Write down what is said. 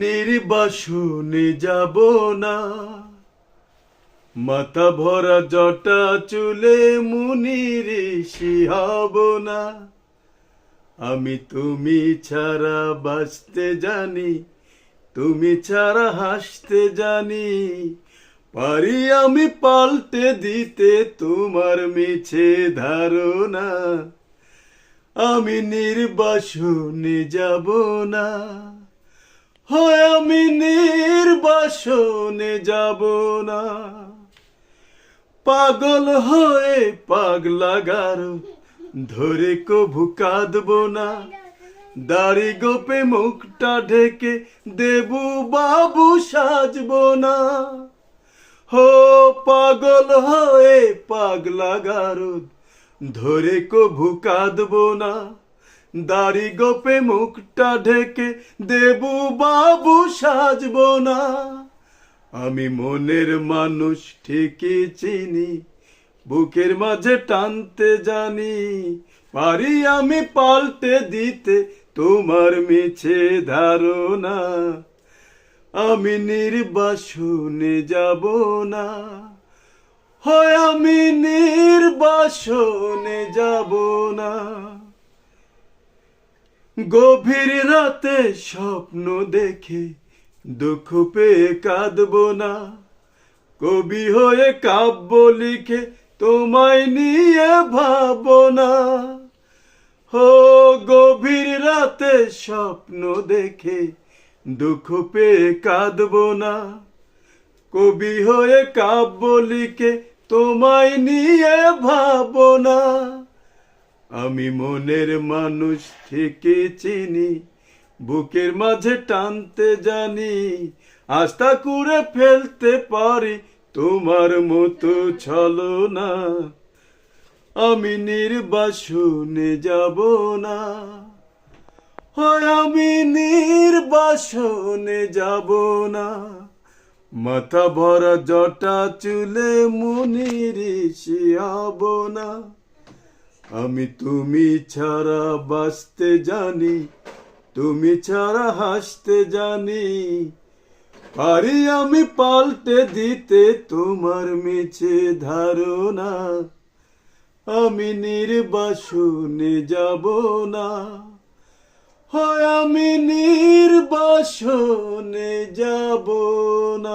নির্বাসনে যাব না। মাথা ভরা জটা চুলে মুনির হব না। আমি তুমি ছাড়া বাঁচতে জানি, তুমি ছাড়া হাসতে জানি। পারি আমি পাল্টে দিতে তোমার মিছে ধারণা। আমি নির্বাসনে যাব না। হয় আমি নির্বাসনে যাব না। পাগল হয়ে পাগলা গারো ধরে কভু কাঁদবো না। দাড়ি গোপে মুখটা ঢেকে দেবু বাবু সাজবো না। হো, পাগল হয়ে পাগলা গারো ধরে কভু কাঁদবো না। দাড়ি গোপে মুখটা ঢেকে দেবু বাবু সাজবো না। আমি মনের মানুষ ঠিকই চিনি, বুকের মাঝে টানতে জানি, পারি আমি পাল্টে দিতে তোমার মিছে ধারণা। আমি নির্বাসনে যাব না, হয় আমি নির্বাসনে যাব না। গভীর রাতে স্বপ্ন দেখে দুঃখ পেয়ে কাঁদব না। কবি হয়ে কাব্য লিখে তোমায় নিয়ে ভাব না। হো, গভীর রাতে স্বপ্ন দেখে দুঃখ পেয়ে কাঁদব না। কবি হয়ে কাব্য লিখে তোমায় নিয়ে ভাব না। আমি মনের মানুষ থেকে চিনি, বুকের মাঝে টানতে জানি আস্থা করে ফেলতে পারি তোমার মতো ছলো না আমি নির্বাসনে যাব না, হয় আমি নির্বাসনে যাব না। মাথা ভরা জটা চুলে মুনির শিয়াব না। আমি তুমি ছাড়া বাঁচতে জানি, তুমি ছাড়া হাসতে জানি। পারি আমি পাল্টে দিতে তোমার মিছে ধারণা, আমি নির্বাসনে যাব না। হয় আমি নির্বাসনে যাব না।